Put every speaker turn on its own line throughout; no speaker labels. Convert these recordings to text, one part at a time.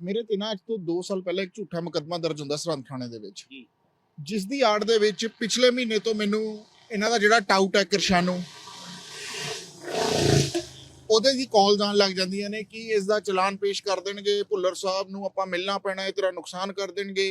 ਮੇਰੇ ਤੇ ਨਾ ਅੱਜ ਤੋਂ 2 ਸਾਲ ਪਹਿਲਾਂ ਇੱਕ ਝੂਠਾ ਮੁਕੱਦਮਾ ਦਰਜ ਹੁੰਦਾ ਸਰਹੰਦ ਥਾਣੇ ਦੇ ਵਿੱਚ। ਜਿਸ ਦੀ ਆੜ ਦੇ ਵਿੱਚ ਪਿਛਲੇ ਮਹੀਨੇ ਤੋਂ ਮੈਨੂੰ ਇਹਨਾਂ ਦਾ ਜਿਹੜਾ ਟਾਊਟ ਹੈ ਕਿਰਸ਼ਾਨੂ ਉਹਦੇ ਦੀ ਕਾਲ ਜਾਣ ਲੱਗ ਜਾਂਦੀਆਂ ਨੇ ਕਿ ਇਸ ਦਾ ਚਲਾਨ ਪੇਸ਼ ਕਰ ਦੇਣਗੇ ਭੁੱਲਰ ਸਾਹਿਬ ਨੂੰ ਆਪਾਂ ਮਿਲਣਾ ਪੈਣਾ ਹੈ ਤੇਰਾ ਨੁਕਸਾਨ ਕਰ ਦੇਣਗੇ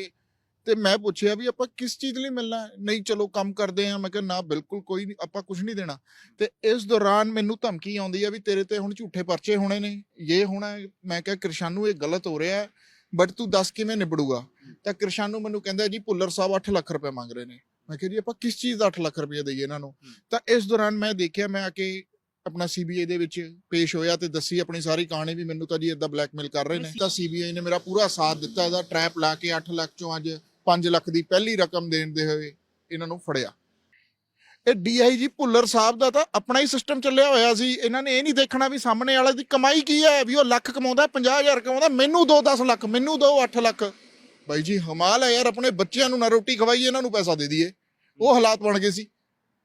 ਤੇ ਮੈਂ ਪੁੱਛਿਆ ਵੀ ਆਪਾਂ ਕਿਸ ਚੀਜ਼ ਲਈ ਮਿਲਣਾ? ਨਹੀਂ ਚਲੋ ਕੰਮ ਕਰਦੇ ਆ ਮੈਂ ਕਿਹਾ ਨਾ ਬਿਲਕੁਲ ਕੋਈ ਨਹੀਂ ਆਪਾਂ ਕੁਝ ਨਹੀਂ ਦੇਣਾ। ਤੇ ਇਸ ਦੌਰਾਨ ਮੈਨੂੰ ਧਮਕੀ ਆਉਂਦੀ ਆ ਵੀ ਤੇਰੇ ਤੇ ਹੁਣ ਝੂਠੇ ਪਰਚੇ ਹੋਣੇ ਨੇ ਇਹ ਹੋਣਾ। ਮੈਂ ਕਿਹਾ ਕਿਰਸ਼ਾਨੂ ਇਹ ਗਲਤ ਹੋ ਰਿਹਾ ਬਟ ਤੂੰ ਦੱਸ ਕਿਵੇਂ ਨਿਬੜੂਗਾ? ਤਾਂ ਕਿਰਸ਼ਾਨੂ ਮੈਨੂੰ ਕਹਿੰਦਾ ਜੀ ਭੁੱਲਰ ਸਾਹਿਬ 8 ਲੱਖ ਰੁਪਏ ਮੰਗ ਰਹੇ ਨੇ। ਮੈਂ ਕਿਹਾ ਜੀ ਆਪਾਂ ਕਿਸ ਚੀਜ਼ ਦਾ 8 ਲੱਖ ਰੁਪਏ ਦਈਏ ਇਹਨਾਂ ਨੂੰ? ਤਾਂ ਇਸ ਦੌਰਾਨ ਮੈਂ ਦੇਖਿਆ ਮੈਂ ਆ ਕੇ ਆਪਣਾ ਸੀਬੀਆਈ ਦੇ ਵਿੱਚ ਪੇਸ਼ ਹੋਇਆ ਤੇ ਦੱਸੀ ਆਪਣੀ ਸਾਰੀ ਕਹਾਣੀ ਵੀ ਮੈਨੂੰ ਤਾਂ ਜੀ ਇਦਾਂ ਬਲੈਕਮੇਲ ਕਰ ਰਹੇ ਨੇ। ਤਾਂ ਸੀਬੀਆਈ ਨੇ ਮੇਰਾ ਪੂਰਾ ਸਾਥ ਦਿੱਤਾ ਇਹਦਾ ਟ੍ਰੈਪ ਲਾ ਕੇ 8 ਲੱਖ ਚੋਂ ਅੱਜ 5 ਲੱਖ ਦੀ ਪਹਿਲੀ ਰਕਮ ਦੇਣ ਦੇ ਹੋਏ ਇਹਨਾਂ ਨੂੰ ਫੜਿਆ। ਇਹ ਡੀਆਈਜੀ ਭੁੱਲਰ ਸਾਹਿਬ ਦਾ ਤਾਂ ਆਪਣਾ ਹੀ ਸਿਸਟਮ ਚੱਲਿਆ ਹੋਇਆ ਸੀ। ਇਹਨਾਂ ਨੇ ਇਹ ਨਹੀਂ ਦੇਖਣਾ ਵੀ ਸਾਹਮਣੇ ਵਾਲੇ ਦੀ ਕਮਾਈ ਕੀ ਹੈ ਵੀ ਉਹ ਲੱਖ ਕਮਾਉਂਦਾ 50000 ਕਮਾਉਂਦਾ ਮੈਨੂੰ ਦੋ 10 ਲੱਖ ਮੈਨੂੰ ਦੋ 8 ਲੱਖ। ਬਾਈ ਜੀ ਹਮਾਲ ਹੈ ਯਾਰ ਆਪਣੇ ਬੱਚਿਆਂ ਨੂੰ ਨਾ ਰੋਟੀ ਖਵਾਈ ਇਹਨਾਂ ਨੂੰ ਪੈਸਾ ਦੇ ਦਈਏ। ਉਹ ਹਾਲਾਤ ਬਣ ਗਏ ਸੀ।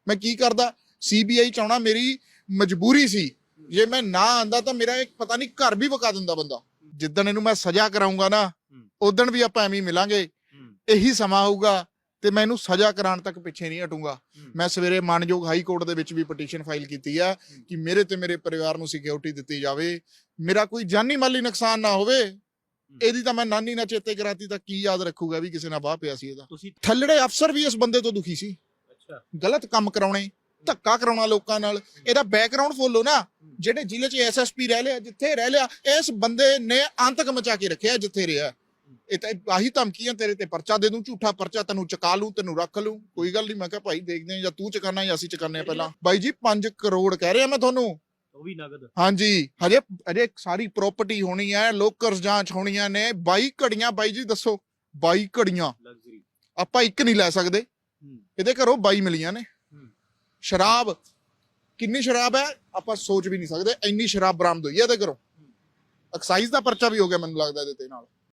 ਮੈਂ ਕੀ ਕਰਦਾ ਸੀਬੀਆਈ ਚਾਹਣਾ ਮੇਰੀ ਮਜਬੂਰੀ ਸੀ। ਜੇ ਮੈਂ ਨਾ ਆਂਦਾ ਤਾਂ ਮੇਰਾ ਇੱਕ ਪਤਾ ਨਹੀਂ ਘਰ ਵੀ ਵਕਾ ਦਿੰਦਾ ਬੰਦਾ। ਜਿੱਦਣ ਇਹਨੂੰ ਮੈਂ ਸਜ਼ਾ ਕਰਾਉਂਗਾ ਨਾ ਉਦੋਂ ਵੀ ਆਪਾਂ ਐਵੇਂ ਹੀ ਮਿਲਾਂਗੇ। ਇਹੀ ਸਮਾਂ ਆਊਗਾ ਤੇ ਮੈਂ ਇਹਨੂੰ ਸਜ਼ਾ ਕਰਾਉਣ ਤੱਕ ਪਿੱਛੇ ਨਹੀਂ ਹਟੂੰਗਾ। ਮੈਂ ਸਵੇਰੇ ਮਾਨਯੋਗ ਹਾਈ ਕੋਰਟ ਦੇ ਵਿੱਚ ਵੀ ਪਟੀਸ਼ਨ ਫਾਈਲ ਕੀਤੀ ਆ ਕਿ ਮੇਰੇ ਤੇ ਮੇਰੇ ਪਰਿਵਾਰ ਨੂੰ ਸਿਕਿਉਰਿਟੀ ਦਿੱਤੀ ਜਾਵੇ। ਮੇਰਾ ਕੋਈ ਜਾਨੀ ਮਾਲੀ ਨੁਕਸਾਨ ਨਾ ਹੋਵੇ ਇਹਦੀ ਤਾਂ ਮੈਂ ਨਾਨੀ ਨਾਲ ਚੇਤੇ ਕਰਾਤੀ ਤਾਂ ਕੀ ਯਾਦ ਰੱਖੂਗਾ ਵੀ ਕਿਸੇ ਨਾਲ ਵਾਹ ਪਿਆ ਸੀ ਇਹਦਾ। ਥੱਲੜੇ ਅਫਸਰ ਵੀ ਇਸ ਬੰਦੇ ਤੋਂ ਦੁਖੀ ਸੀ।
ਅੱਛਾ।
ਗਲਤ ਕੰਮ ਕਰਾਉਣੇ ਧੱਕਾ ਕਰਾਉਣਾ ਲੋਕਾਂ ਨਾਲ। ਇਹਦਾ ਬੈਕਗ੍ਰਾਉਂਡ ਫੋਲੋ ਨਾ ਜਿਹੜੇ ਜ਼ਿਲ੍ਹੇ 'ਚ ਐਸਐਸਪੀ ਰਹਿ ਲਿਆ ਜਿੱਥੇ ਰਹਿ ਲਿਆ ਇਸ ਬੰਦੇ ਨੇ ਆਂਤਕ ਮਚਾ ਕੇ ਰੱਖਿਆ ਜਿੱਥੇ ਰਿਹਾ। ਇਹ ਤਾਂ ਆਹੀ ਧਮਕੀਆਂ ਤੇਰੇ ਤੇ ਪਰਚਾ ਦੇ ਦੂੰ ਝੂਠਾ ਪਰਚਾ ਤੈਨੂੰ ਚਕਾ ਲੂੰ ਤੈਨੂੰ ਰੱਖ ਲੂੰ। ਕੋਈ ਗੱਲ ਨਹੀਂ ਮੈਂ ਕਿਹਾ ਭਾਈ ਦੇਖਦੇ ਆ ਜਾਂ ਤੂੰ ਚਕਾਨਾ ਜਾਂ ਅਸੀਂ ਚਕਾਨੇ ਆ ਪਹਿਲਾਂ। ਬਾਈ ਜੀ 5 ਕਰੋੜ ਕਹਿ ਰਿਹਾ ਮੈਂ ਤੁਹਾਨੂੰ।
ਉਹ ਵੀ ਨਗਦ।
ਹਾਂਜੀ ਹਜੇ ਹਜੇ ਸਾਰੀ ਪ੍ਰਾਪਰਟੀ ਹੋਣੀ ਹੈ ਲੋਕਰਸ ਜਾਂਚ ਹੋਣੀਆਂ ਨੇ 22 ਘੜੀਆਂ ਬਾਈ ਜੀ ਦੱਸੋ 22 ਘੜੀਆਂ।
ਲਗਜ਼ਰੀ
ਆਪਾਂ ਇੱਕ ਨਹੀਂ ਲੈ ਸਕਦੇ। ਇਹਦੇ ਘਰੋਂ 22 ਮਿਲੀਆਂ ਨੇ। ਸ਼ਰਾਬ ਕਿੰਨੀ ਸ਼ਰਾਬ ਹੈ? ਆਪਾਂ ਸੋਚ ਵੀ ਨਹੀਂ ਸਕਦੇ ਇੰਨੀ ਸ਼ਰਾਬ ਬਰਾਮਦ ਹੋਈ ਹੈ ਇਹਦੇ ਘਰੋਂ। ਐਕਸਾਈਜ਼ ਦਾ ਪਰਚਾ ਵੀ ਹੋ ਗਿਆ ਮੈਨੂੰ ਲੱਗਦਾ ਇਹਦੇ ਤੇ ਨਾਲ।